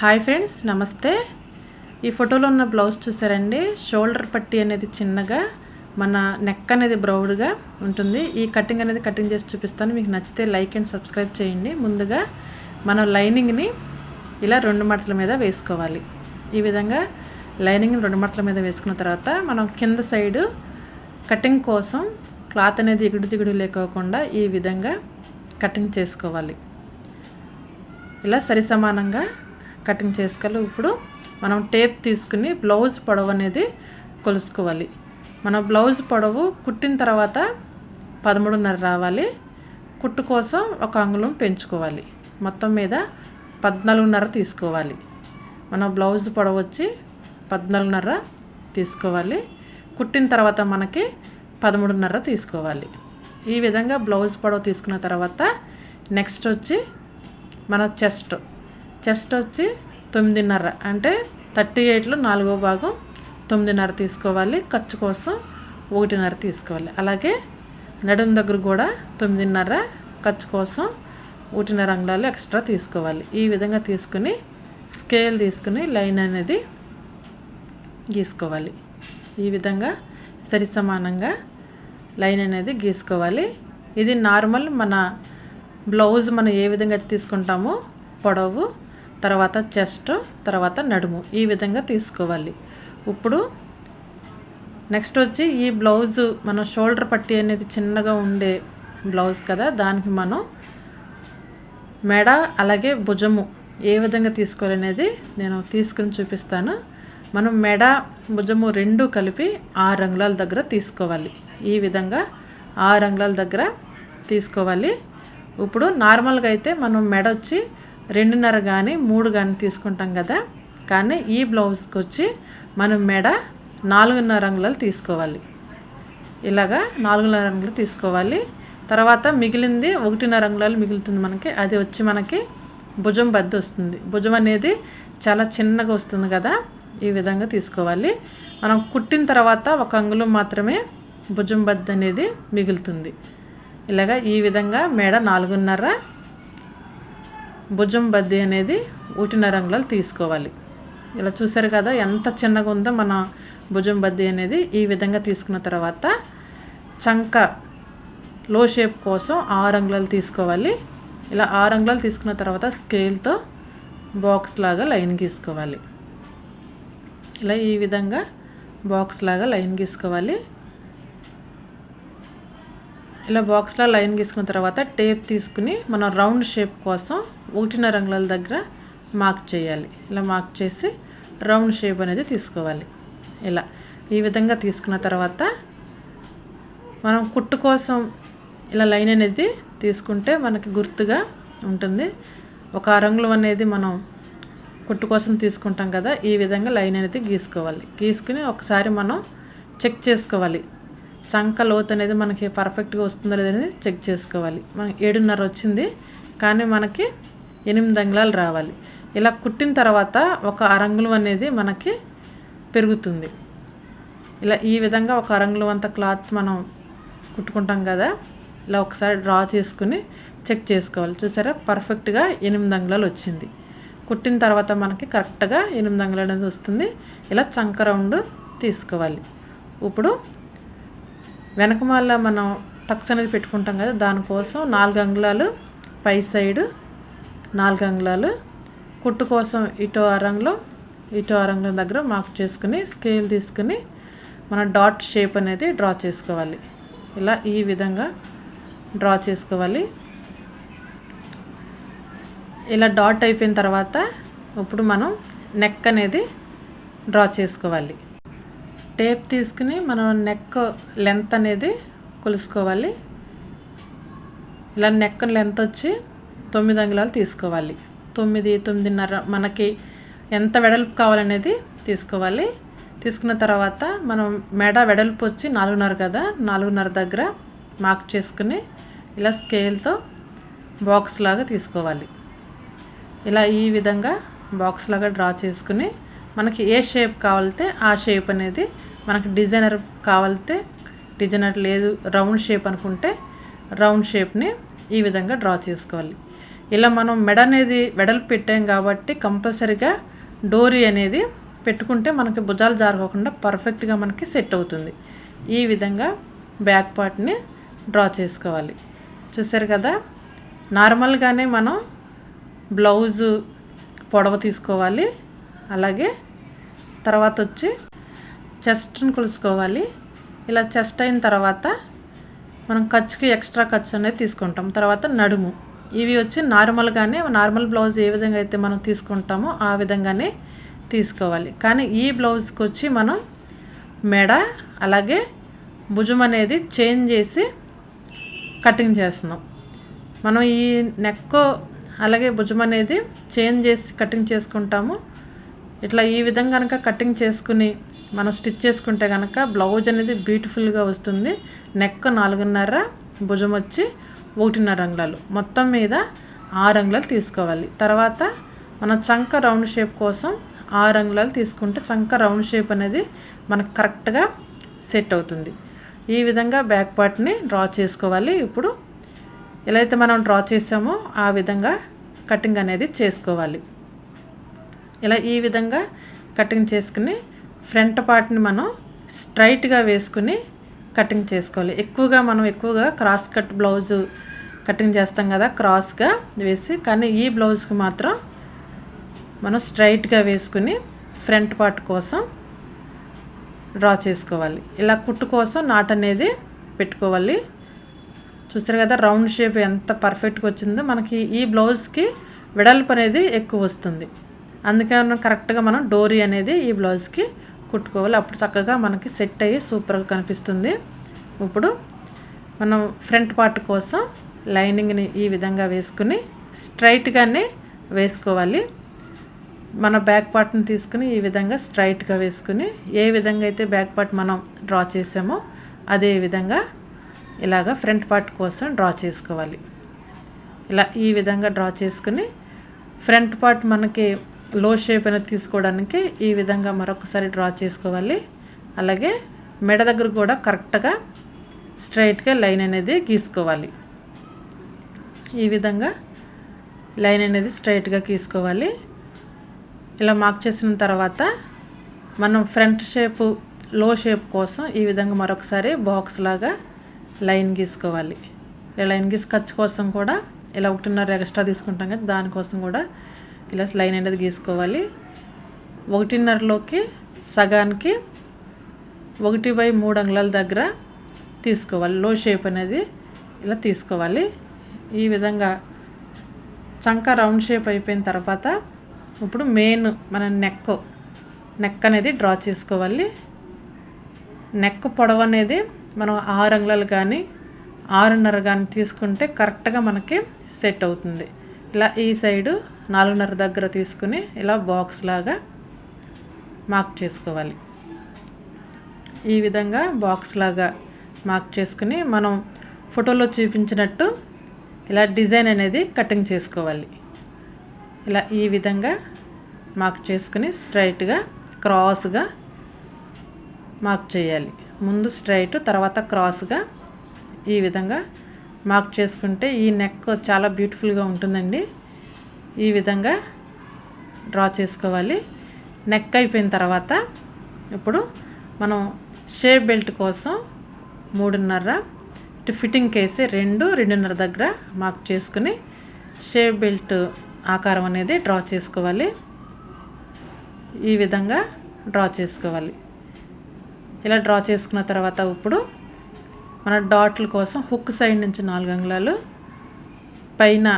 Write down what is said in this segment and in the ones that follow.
Hi friends నమస్తే. ఈ ఫోటోలో ఉన్న బ్లౌజ్ చూసారండి? షోల్డర్ పట్టి అనేది చిన్నగా మన నెక్ అనేది బ్రౌడ్గా ఉంటుంది. ఈ కటింగ్ అనేది కటింగ్ చేసి చూపిస్తాను. మీకు నచ్చితే లైక్ అండ్ సబ్స్క్రైబ్ చేయండి. ముందుగా మనం లైనింగ్ని ఇలా రెండు మడతల మీద వేసుకోవాలి. ఈ విధంగా లైనింగ్ని రెండు మడతల మీద వేసుకున్న తర్వాత మనం కింద సైడు కటింగ్ కోసం క్లాత్ అనేది ఎగుడు దిగుడు లేకోకుండా ఈ విధంగా కటింగ్ చేసుకోవాలి. ఇలా సరి సమానంగా కటింగ్ చేసుకోవాలి. ఇప్పుడు మనం టేప్ తీసుకుని బ్లౌజ్ పొడవు అనేది కొలుసుకోవాలి. మన బ్లౌజ్ పొడవు కుట్టిన తర్వాత పదమూడున్నర రావాలి. కుట్టు కోసం ఒక అంగుళం పెంచుకోవాలి. మొత్తం మీద పద్నాలుగున్నర తీసుకోవాలి. మన బ్లౌజ్ పొడవు వచ్చి పద్నాలుగున్నర తీసుకోవాలి. కుట్టిన తర్వాత మనకి పదమూడున్నర తీసుకోవాలి. ఈ విధంగా బ్లౌజ్ పొడవు తీసుకున్న తర్వాత నెక్స్ట్ వచ్చి మన చెస్ట్. చెస్ట్ వచ్చి తొమ్మిదిన్నర అంటే థర్టీ ఎయిట్లో నాలుగో భాగం తొమ్మిదిన్నర తీసుకోవాలి ఖర్చు కోసం ఒకటిన్నర తీసుకోవాలి. అలాగే నడుము దగ్గర కూడా తొమ్మిదిన్నర ఖర్చు కోసం ఒకటిన్నర అంగుళాలు ఎక్స్ట్రా తీసుకోవాలి. ఈ విధంగా తీసుకుని స్కేల్ తీసుకుని లైన్ అనేది గీసుకోవాలి. ఈ విధంగా సరి సమానంగా లైన్ అనేది గీసుకోవాలి. ఇది నార్మల్ మన బ్లౌజ్ మనం ఏ విధంగా అయితే తీసుకుంటామో పొడవు తర్వాత చెస్ట్ తర్వాత నడుము. ఈ విధంగా తీసుకోవాలి. ఇప్పుడు నెక్స్ట్ వచ్చి ఈ బ్లౌజ్ మన షోల్డర్ పట్టి అనేది చిన్నగా ఉండే బ్లౌజ్ కదా దానికి మనం మెడ అలాగే భుజము ఏ విధంగా తీసుకోవాలనేది నేను తీసుకుని చూపిస్తాను. మనం మెడ భుజము రెండు కలిపి ఆరు అంగుళాల దగ్గర తీసుకోవాలి. ఈ విధంగా ఆరు అంగుళాల దగ్గర తీసుకోవాలి. ఇప్పుడు నార్మల్గా అయితే మనం మెడ వచ్చి రెండున్నర కానీ మూడు కానీ తీసుకుంటాం కదా. కానీ ఈ బ్లౌజ్కి వచ్చి మనం మెడ నాలుగున్నర అంగుళాలు తీసుకోవాలి. ఇలాగా నాలుగున్నర అంగుళాలు తీసుకోవాలి. తర్వాత మిగిలింది ఒకటిన్నర అంగుళాలు మిగులుతుంది మనకి. అది వచ్చి మనకి భుజం బద్ద వస్తుంది. భుజం అనేది చాలా చిన్నగా వస్తుంది కదా. ఈ విధంగా తీసుకోవాలి. మనం కుట్టిన తర్వాత ఒక అంగుళం మాత్రమే భుజం బద్ద అనేది మిగులుతుంది. ఇలాగా ఈ విధంగా మెడ నాలుగున్నర భుజం బద్ది అనేది ఊటిన్నర రంగులలో తీసుకోవాలి. ఇలా చూసారు కదా ఎంత చిన్నగా ఉందో మన భుజం బద్ది అనేది ఈ విధంగా తీసుకున్న తర్వాత చంక లో షేప్ కోసం ఆరు అంగుళాలు తీసుకోవాలి. ఇలా ఆరు అంగుళాలు తీసుకున్న తర్వాత స్కేల్తో బాక్స్ లాగా లైన్ గీసుకోవాలి. ఇలా ఈ విధంగా బాక్స్ లాగా లైన్ గీసుకోవాలి. ఇలా బాక్స్లో లైన్ గీసుకున్న తర్వాత టేప్ తీసుకుని మనం రౌండ్ షేప్ కోసం ఒకటిన్నర రంగుల దగ్గర మార్క్ చేయాలి. ఇలా మార్క్ చేసి రౌండ్ షేప్ అనేది తీసుకోవాలి. ఇలా ఈ విధంగా తీసుకున్న తర్వాత మనం కుట్టు కోసం ఇలా లైన్ అనేది తీసుకుంటే మనకి గుర్తుగా ఉంటుంది. ఒక రంగులు అనేది మనం కుట్టు కోసం తీసుకుంటాం కదా ఈ విధంగా లైన్ అనేది గీసుకోవాలి. గీసుకుని ఒకసారి మనం చెక్ చేసుకోవాలి. చంక లోతు అనేది మనకి పర్ఫెక్ట్గా వస్తుందో లేదనేది చెక్ చేసుకోవాలి. మనకి ఏడున్నర వచ్చింది కానీ మనకి ఎనిమిది అంగుళాలు రావాలి. ఇలా కుట్టిన తర్వాత ఒక అరంగులు అనేది మనకి పెరుగుతుంది. ఇలా ఈ విధంగా ఒక అరంగులు అంత క్లాత్ మనం కుట్టుకుంటాం కదా ఇలా ఒకసారి డ్రా చేసుకుని చెక్ చేసుకోవాలి. చూసారా? పర్ఫెక్ట్గా ఎనిమిది అంగుళాలు వచ్చింది. కుట్టిన తర్వాత మనకి కరెక్ట్గా ఎనిమిది అంగుళాలు అనేది వస్తుంది. ఇలా చంక రౌండ్ తీసుకోవాలి. ఇప్పుడు వెనకమాల మనం టక్స్ అనేది పెట్టుకుంటాం కదా దానికోసం నాలుగు అంగుళాలు పై సైడు నాలుగు అంగుళాలు కుట్టు కోసం ఇటో అరంగులో ఇటో అరంగులం దగ్గర మార్క్ చేసుకుని స్కేల్ తీసుకుని మన డాట్ షేప్ అనేది డ్రా చేసుకోవాలి. ఇలా ఈ విధంగా డ్రా చేసుకోవాలి. ఇలా డాట్ అయిపోయిన తర్వాత ఇప్పుడు మనం నెక్ అనేది డ్రా చేసుకోవాలి. టేప్ తీసుకుని మనం నెక్ లెంత్ అనేది కొలుసుకోవాలి. ఇలా నెక్ లెంత్ వచ్చి తొమ్మిది అంగుళాలు తీసుకోవాలి. తొమ్మిది తొమ్మిదిన్నర మనకి ఎంత వెడల్పు కావాలనేది తీసుకోవాలి. తీసుకున్న తర్వాత మనం మెడ వెడల్పు వచ్చి నాలుగున్నర కదా నాలుగున్నర దగ్గర మార్క్ చేసుకుని ఇలా స్కేల్తో బాక్స్ లాగా తీసుకోవాలి. ఇలా ఈ విధంగా బాక్స్ లాగా డ్రా చేసుకుని మనకి ఏ షేప్ కావాలితే ఆ షేప్ అనేది మనకి డిజైనర్ కావాలితే డిజైనర్ లేదు రౌండ్ షేప్ అనుకుంటే రౌండ్ షేప్ని ఈ విధంగా డ్రా చేసుకోవాలి. ఇలా మనం మెడ అనేది వెడల్పు పెట్టాం కాబట్టి కంపల్సరిగా డోరీ అనేది పెట్టుకుంటే మనకి భుజాలు జారకోకుండా పర్ఫెక్ట్గా మనకి సెట్ అవుతుంది. ఈ విధంగా బ్యాక్ పార్ట్ని డ్రా చేసుకోవాలి. చూసారు కదా? నార్మల్గానే మనం బ్లౌజు పొడవ తీసుకోవాలి. అలాగే తర్వాత వచ్చి చెస్ట్ని కొలుసుకోవాలి. ఇలా చెస్ట్ అయిన తర్వాత మనం ఖర్చుకి ఎక్స్ట్రా ఖర్చు అనేది తీసుకుంటాం. తర్వాత నడుము. ఇవి వచ్చి నార్మల్గానే నార్మల్ బ్లౌజ్ ఏ విధంగా అయితే మనం తీసుకుంటామో ఆ విధంగానే తీసుకోవాలి. కానీ ఈ బ్లౌజ్కి వచ్చి మనం మెడ అలాగే భుజం అనేది చేంజ్ చేసి కటింగ్ చేస్తున్నాం. మనం ఈ నెక్ అలాగే భుజం అనేది చేంజ్ చేసి కటింగ్ చేసుకుంటాము. ఇట్లా ఈ విధంగా కనుక కటింగ్ చేసుకుని మనం స్టిచ్ చేసుకుంటే కనుక బ్లౌజ్ అనేది బ్యూటిఫుల్గా వస్తుంది. నెక్ నాలుగున్నర భుజం వచ్చి ఒకటిన్నర అంగుళాలు మొత్తం మీద ఆరు అంగుళాలు తీసుకోవాలి. తర్వాత మన చంక రౌండ్ షేప్ కోసం ఆరు అంగుళాలు తీసుకుంటే చంక రౌండ్ షేప్ అనేది మనకు కరెక్ట్గా సెట్ అవుతుంది. ఈ విధంగా బ్యాక్ పార్ట్ని డ్రా చేసుకోవాలి. ఇప్పుడు ఎలా అయితే మనం డ్రా చేసామో ఆ విధంగా కటింగ్ అనేది చేసుకోవాలి. ఇలా ఈ విధంగా కటింగ్ చేసుకుని ఫ్రంట్ పార్ట్ని మనం స్ట్రైట్గా వేసుకుని కటింగ్ చేసుకోవాలి. ఎక్కువగా మనం ఎక్కువగా క్రాస్ కట్ బ్లౌజు కటింగ్ చేస్తాం కదా క్రాస్గా వేసి కానీ ఈ బ్లౌజ్కి మాత్రం మనం స్ట్రైట్గా వేసుకుని ఫ్రంట్ పార్ట్ కోసం డ్రా చేసుకోవాలి. ఇలా కుట్టు కోసం నాట్ అనేది పెట్టుకోవాలి. చూసారు కదా రౌండ్ షేప్ ఎంత పర్ఫెక్ట్గా వచ్చిందో మనకి ఈ బ్లౌజ్కి వెడల్పు అనేది ఎక్కువ వస్తుంది. అందుకే మనం కరెక్ట్గా మనం డోరీ అనేది ఈ బ్లౌజ్కి కుట్టుకోవాలి. అప్పుడు చక్కగా మనకి సెట్ అయ్యి సూపర్గా కనిపిస్తుంది. ఇప్పుడు మనం ఫ్రంట్ పార్ట్ కోసం లైనింగ్ని ఈ విధంగా వేసుకుని స్ట్రైట్గానే వేసుకోవాలి. మన బ్యాక్ పార్ట్ని తీసుకుని ఈ విధంగా స్ట్రైట్గా వేసుకుని ఏ విధంగా అయితే బ్యాక్ పార్ట్ మనం డ్రా చేసామో అదే విధంగా ఇలాగ ఫ్రంట్ పార్ట్ కోసం డ్రా చేసుకోవాలి. ఇలా ఈ విధంగా డ్రా చేసుకుని ఫ్రంట్ పార్ట్ మనకి లో షేప్ అనేది తీసుకోవడానికి ఈ విధంగా మరొకసారి డ్రా చేసుకోవాలి. అలాగే మెడ దగ్గర కూడా కరెక్ట్గా స్ట్రైట్గా లైన్ అనేది గీసుకోవాలి. ఈ విధంగా లైన్ అనేది స్ట్రైట్గా గీసుకోవాలి. ఇలా మార్క్ చేసిన తర్వాత మనం ఫ్రంట్ షేపు లో షేప్ కోసం ఈ విధంగా మరొకసారి బాక్స్ లాగా లైన్ గీసుకోవాలి. లైన్ గీసి ఖర్చు కోసం కూడా ఇలా ఒకటిన్నర ఎక్స్ట్రా తీసుకుంటాం కదా దానికోసం కూడా ఇలా లైన్ అనేది గీసుకోవాలి. ఒకటిన్నరలోకి సగానికి ఒకటి బై మూడు అంగుళాల దగ్గర తీసుకోవాలి. లో షేప్ అనేది ఇలా తీసుకోవాలి. ఈ విధంగా చంక రౌండ్ షేప్ అయిపోయిన తర్వాత ఇప్పుడు మెయిన్ మన నెక్ నెక్ అనేది డ్రా చేసుకోవాలి. నెక్ పొడవు అనేది మనం ఆరు అంగుళాలు కానీ ఆరున్నర కానీ తీసుకుంటే కరెక్ట్గా మనకి సెట్ అవుతుంది. ఇలా ఈ సైడు నాలుగున్నర దగ్గర తీసుకుని ఇలా బాక్స్ లాగా మార్క్ చేసుకోవాలి. ఈ విధంగా బాక్స్ లాగా మార్క్ చేసుకుని మనం ఫోటోలో చూపించినట్టు ఇలా డిజైన్ అనేది కటింగ్ చేసుకోవాలి. ఇలా ఈ విధంగా మార్క్ చేసుకుని స్ట్రైట్గా క్రాస్గా మార్క్ చేయాలి. ముందు స్ట్రైట్ తర్వాత క్రాస్గా ఈ విధంగా మార్క్ చేసుకుంటే ఈ నెక్ చాలా బ్యూటిఫుల్గా ఉంటుందండి. ఈ విధంగా డ్రా చేసుకోవాలి. నెక్ అయిపోయిన తర్వాత ఇప్పుడు మనం షేప్ బెల్ట్ కోసం మూడున్నర ఫిట్టింగ్ కేసి రెండు రెండున్నర దగ్గర మార్క్ చేసుకుని షేప్ బెల్ట్ ఆకారం అనేది డ్రా చేసుకోవాలి. ఈ విధంగా డ్రా చేసుకోవాలి. ఇలా డ్రా చేసుకున్న తర్వాత ఇప్పుడు మన డాట్ల కోసం హుక్ సైడ్ నుంచి నాలుగు అంగుళాలు పైన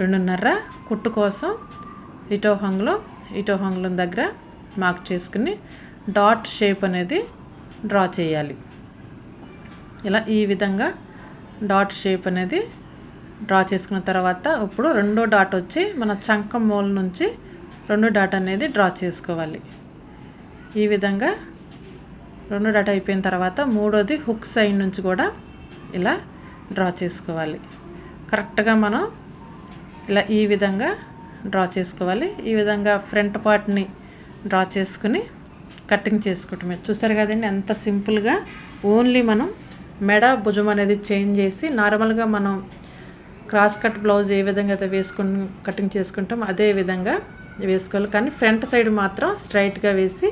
రెండున్నర కుట్టు కోసం ఇటోహంగ్లో ఇటోహంగ్లం దగ్గర మార్క్ చేసుకుని డాట్ షేప్ అనేది డ్రా చేయాలి. ఇలా ఈ విధంగా డాట్ షేప్ అనేది డ్రా చేసుకున్న తర్వాత ఇప్పుడు రెండో డాట్ వచ్చి మన చంక మూల నుంచి రెండు డాట్ అనేది డ్రా చేసుకోవాలి. ఈ విధంగా రెండు డాట్ అయిపోయిన తర్వాత మూడోది హుక్ సైడ్ నుంచి కూడా ఇలా డ్రా చేసుకోవాలి. కరెక్ట్గా మనం ఇలా ఈ విధంగా డ్రా చేసుకోవాలి. ఈ విధంగా ఫ్రంట్ పార్ట్ని డ్రా చేసుకుని కటింగ్ చేసుకోవటమే. చూసారు కదండి ఎంత సింపుల్గా ఓన్లీ మనం మెడ భుజం అనేది చేంజ్ చేసి నార్మల్గా మనం క్రాస్ కట్ బ్లౌజ్ ఏ విధంగా అయితే వేసుకుని కటింగ్ చేసుకుంటాం అదే విధంగా వేసుకోవాలి. కానీ ఫ్రంట్ సైడ్ మాత్రం స్ట్రైట్గా వేసి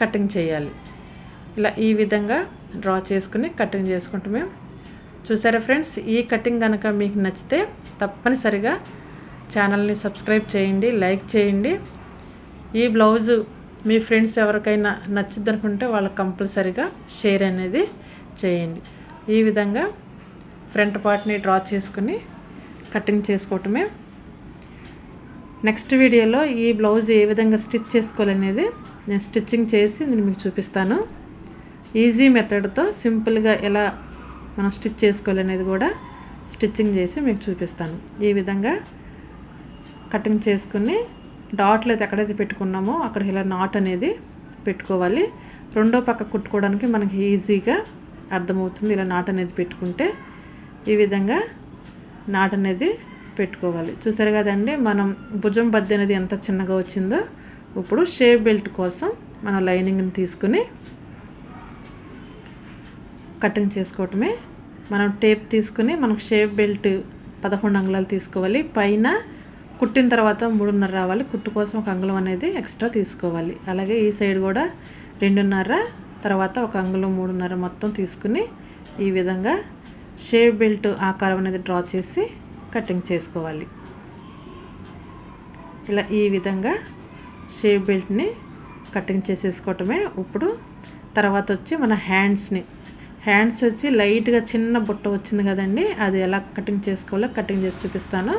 కటింగ్ చేయాలి. ఇలా ఈ విధంగా డ్రా చేసుకుని కటింగ్ చేసుకుంటామే. చూసారా ఫ్రెండ్స్ ఈ కటింగ్ కనుక మీకు నచ్చితే తప్పనిసరిగా ఛానల్ని సబ్స్క్రైబ్ చేయండి లైక్ చేయండి. ఈ బ్లౌజు మీ ఫ్రెండ్స్ ఎవరికైనా నచ్చుద్ది అనుకుంటే వాళ్ళకి కంపల్సరిగా షేర్ అనేది చేయండి. ఈ విధంగా ఫ్రంట్ పార్ట్ని డ్రా చేసుకుని కటింగ్ చేసుకోవటమే. నెక్స్ట్ వీడియోలో ఈ బ్లౌజ్ ఏ విధంగా స్టిచ్ చేసుకోవాలనేది నేను స్టిచ్చింగ్ చేసి నేను మీకు చూపిస్తాను. ఈజీ మెథడ్తో సింపుల్గా ఎలా మనం స్టిచ్ చేసుకోవాలనేది కూడా స్టిచ్చింగ్ చేసి మీకు చూపిస్తాను. ఈ విధంగా కటింగ్ చేసుకుని డాట్లు అయితే ఎక్కడైతే పెట్టుకున్నామో అక్కడ ఇలా నాట్ అనేది పెట్టుకోవాలి. రెండో పక్క కుట్టుకోవడానికి మనకి ఈజీగా అర్థమవుతుంది ఇలా నాట్ అనేది పెట్టుకుంటే ఈ విధంగా నాట్ అనేది పెట్టుకోవాలి. చూసారు కదండి మనం భుజం బద్ది అనేది ఎంత చిన్నగా వచ్చిందో ఇప్పుడు షేప్ బెల్ట్ కోసం మన లైనింగ్ని తీసుకుని కటింగ్ చేసుకోవటమే. మనం టేప్ తీసుకుని మనకు షేప్ బెల్ట్ పదకొండు అంగుళాలు తీసుకోవాలి. పైన కుట్టిన తర్వాత మూడున్నర రావాలి. కుట్టు కోసం ఒక అంగుళం అనేది ఎక్స్ట్రా తీసుకోవాలి. అలాగే ఈ సైడ్ కూడా రెండున్నర తర్వాత ఒక అంగుళం మూడున్నర మొత్తం తీసుకుని ఈ విధంగా షేప్ బెల్ట్ ఆకారం అనేది డ్రా చేసి కటింగ్ చేసుకోవాలి. ఇలా ఈ విధంగా షేప్ బెల్ట్ని కటింగ్ చేసేసుకోవటమే. ఇప్పుడు తర్వాత వచ్చి మన హ్యాండ్స్ని. హ్యాండ్స్ వచ్చి లైట్గా చిన్న బుట్ట వచ్చింది కదండి అది ఎలా కటింగ్ చేసుకోవాలో కటింగ్ చేసి చూపిస్తాను.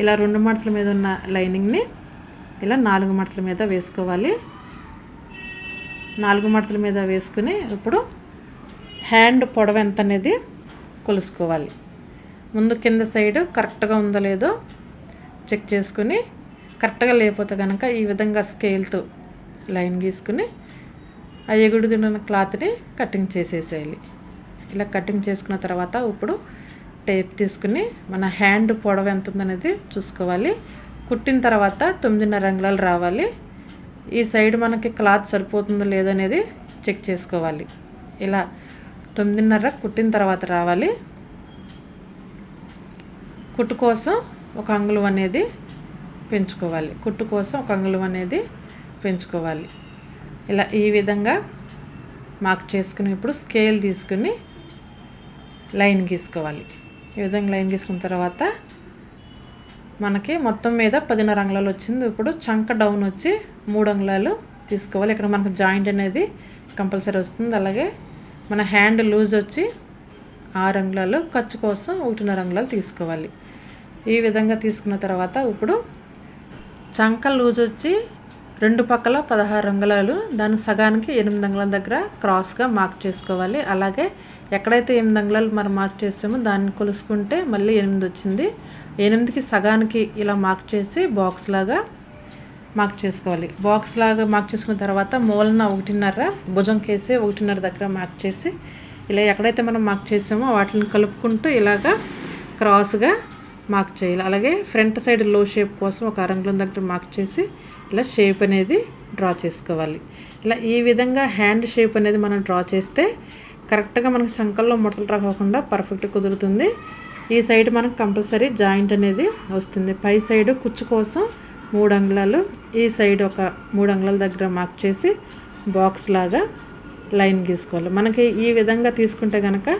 ఇలా రెండు మడతల మీద ఉన్న లైనింగ్ని ఇలా నాలుగు మడతల మీద వేసుకోవాలి. నాలుగు మడతల మీద వేసుకుని ఇప్పుడు హ్యాండ్ పొడవ ఎంత అనేది కొలుసుకోవాలి. ముందు కింద సైడ్ కరెక్ట్గా ఉందో లేదో చెక్ చేసుకుని కరెక్ట్గా లేకపోతే కనుక ఈ విధంగా స్కేల్తో లైన్ గీసుకుని ఆ ఎగుడు తిన్న క్లాత్ని కటింగ్ చేసేసేయాలి. ఇలా కటింగ్ చేసుకున్న తర్వాత ఇప్పుడు టేప్ తీసుకుని మన హ్యాండ్ పొడవ ఎంత ఉందనేది చూసుకోవాలి. కుట్టిన తర్వాత తొమ్మిదిన్నర అంగుళాలు రావాలి. ఈ సైడ్ మనకి క్లాత్ సరిపోతుందో లేదనేది చెక్ చేసుకోవాలి. ఇలా తొమ్మిదిన్నర కుట్టిన తర్వాత రావాలి. కుట్టు కోసం ఒక అంగుళం అనేది పెంచుకోవాలి. కుట్టు కోసం ఒక అంగుళం అనేది పెంచుకోవాలి. ఇలా ఈ విధంగా మార్క్ చేసుకుని ఇప్పుడు స్కేల్ తీసుకుని లైన్ గీసుకోవాలి. ఈ విధంగా లైన్ గీసుకున్న తర్వాత మనకి మొత్తం మీద పదిన్నర అంగుళాలు వచ్చింది. ఇప్పుడు చంక డౌన్ వచ్చి మూడు అంగుళాలు తీసుకోవాలి. ఇక్కడ మనకు జాయింట్ అనేది కంపల్సరీ వస్తుంది. అలాగే మన హ్యాండ్ లూజ్ వచ్చి ఆరు అంగుళాలు ఖర్చు కోసం ఒకటిన్నర అంగుళాలు తీసుకోవాలి. ఈ విధంగా తీసుకున్న తర్వాత ఇప్పుడు చంక లూజ్ వచ్చి రెండు పక్కల పదహారు అంగుళాలు దాని సగానికి ఎనిమిది అంగుళాల దగ్గర క్రాస్గా మార్క్ చేసుకోవాలి. అలాగే ఎక్కడైతే ఎనిమిది అంగుళాలు మనం మార్క్ చేసామో దాన్ని కొలుసుకుంటే మళ్ళీ ఎనిమిది వచ్చింది. ఎనిమిదికి సగానికి ఇలా మార్క్ చేసి బాక్స్ లాగా మార్క్ చేసుకోవాలి. బాక్స్ లాగా మార్క్ చేసుకున్న తర్వాత మూలన ఒకటిన్నర భుజం కేసి ఒకటిన్నర దగ్గర మార్క్ చేసి ఇలా ఎక్కడైతే మనం మార్క్ చేసామో వాటిని కలుపుకుంటూ ఇలాగా క్రాస్గా మార్క్ చేయాలి. అలాగే ఫ్రంట్ సైడ్లో షేప్ కోసం ఒక అరంగులం దగ్గర మార్క్ చేసి ఇలా షేప్ అనేది డ్రా చేసుకోవాలి. ఇలా ఈ విధంగా హ్యాండ్ షేప్ అనేది మనం డ్రా చేస్తే కరెక్ట్గా మనకు సంకల్లో ముడతలు రాకుండా పర్ఫెక్ట్ కుదురుతుంది. ఈ సైడ్ మనకు కంపల్సరీ జాయింట్ అనేది వస్తుంది. పై సైడ్ కుచ్చు కోసం మూడు అంగుళాలు ఈ సైడ్ ఒక మూడు అంగుళాల దగ్గర మార్క్ చేసి బాక్స్ లాగా లైన్ గీసుకోవాలి. మనకి ఈ విధంగా తీసుకుంటే కనుక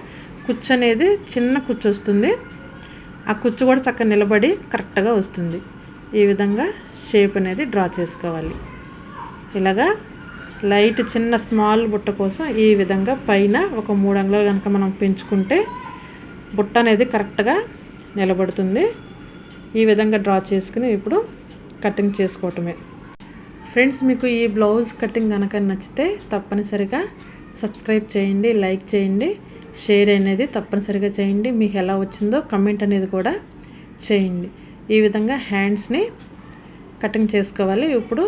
కుచ్చు అనేది చిన్న కుచ్చు వస్తుంది. ఆ కుచ్చు కూడా చక్కగా నిలబడి కరెక్ట్గా వస్తుంది. ఈ విధంగా షేప్ అనేది డ్రా చేసుకోవాలి. ఇలాగా లైట్ చిన్న స్మాల్ బుట్ట కోసం ఈ విధంగా పైన ఒక మూడు అంగుళాలు కనుక మనం పెంచుకుంటే బుట్ట అనేది కరెక్ట్గా నిలబడుతుంది. ఈ విధంగా డ్రా చేసుకుని ఇప్పుడు కటింగ్ చేసుకోవటమే. ఫ్రెండ్స్ మీకు ఈ బ్లౌజ్ కటింగ్ కనుక నచ్చితే తప్పనిసరిగా సబ్స్క్రైబ్ చేయండి లైక్ చేయండి. షేర్ అనేది తప్పనిసరిగా చేయండి. మీకు ఎలా వచ్చిందో కమెంట్ అనేది కూడా చేయండి. ఈ విధంగా హ్యాండ్స్ని కటింగ్ చేసుకోవాలి. ఇప్పుడు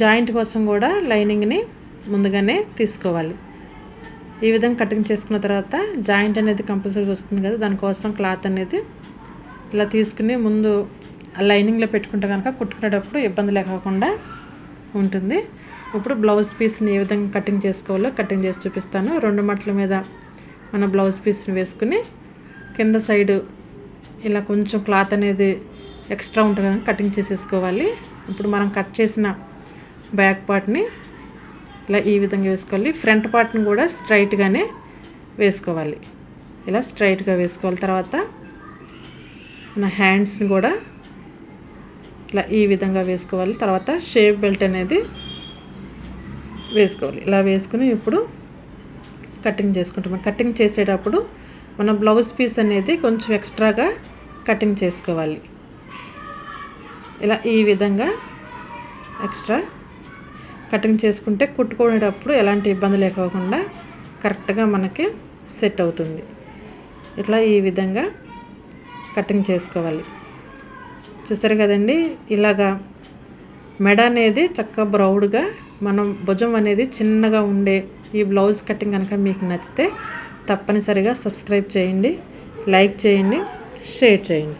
జాయింట్ కోసం కూడా లైనింగ్ని ముందుగానే తీసుకోవాలి. ఈ విధంగా కటింగ్ చేసుకున్న తర్వాత జాయింట్ అనేది కంపల్సరీ వస్తుంది కదా దానికోసం క్లాత్ అనేది ఇలా తీసుకుని ముందు లైనింగ్లో పెట్టుకుంటే కనుక కుట్టుకునేటప్పుడు ఇబ్బంది లేకుండా ఉంటుంది. ఇప్పుడు బ్లౌజ్ పీస్ని ఏ విధంగా కటింగ్ చేసుకోవాలో కటింగ్ చేసి చూపిస్తాను. రెండు మట్ల మీద మన బ్లౌజ్ పీస్ని వేసుకుని కింద సైడు ఇలా కొంచెం క్లాత్ అనేది ఎక్స్ట్రా ఉంటుంది కదా కటింగ్ చేసేసుకోవాలి. ఇప్పుడు మనం కట్ చేసిన బ్యాక్ పార్ట్ని ఇలా ఈ విధంగా వేసుకోవాలి. ఫ్రంట్ పార్ట్ని కూడా స్ట్రైట్గానే వేసుకోవాలి. ఇలా స్ట్రైట్గా వేసుకోవాలి. తర్వాత మన హ్యాండ్స్ని కూడా ఇలా ఈ విధంగా వేసుకోవాలి. తర్వాత షేప్ బెల్ట్ అనేది వేసుకోవాలి. ఇలా వేసుకుని ఇప్పుడు కటింగ్ చేసుకుంటాం. కటింగ్ చేసేటప్పుడు మన బ్లౌజ్ పీస్ అనేది కొంచెం ఎక్స్ట్రాగా కటింగ్ చేసుకోవాలి. ఇలా ఈ విధంగా ఎక్స్ట్రా కటింగ్ చేసుకుంటే కుట్టుకునేటప్పుడు ఎలాంటి ఇబ్బంది లేకోకుండా కరెక్ట్గా మనకి సెట్ అవుతుంది. ఇట్లా ఈ విధంగా కటింగ్ చేసుకోవాలి. చూసారు కదండి ఇలాగా మెడ అనేది చక్కగా బ్రౌడ్గా మనం భుజం అనేది చిన్నగా ఉండే ఈ బ్లౌజ్ కటింగ్ కనుక మీకు నచ్చితే తప్పనిసరిగా సబ్స్క్రైబ్ చేయండి లైక్ చేయండి షేర్ చేయండి.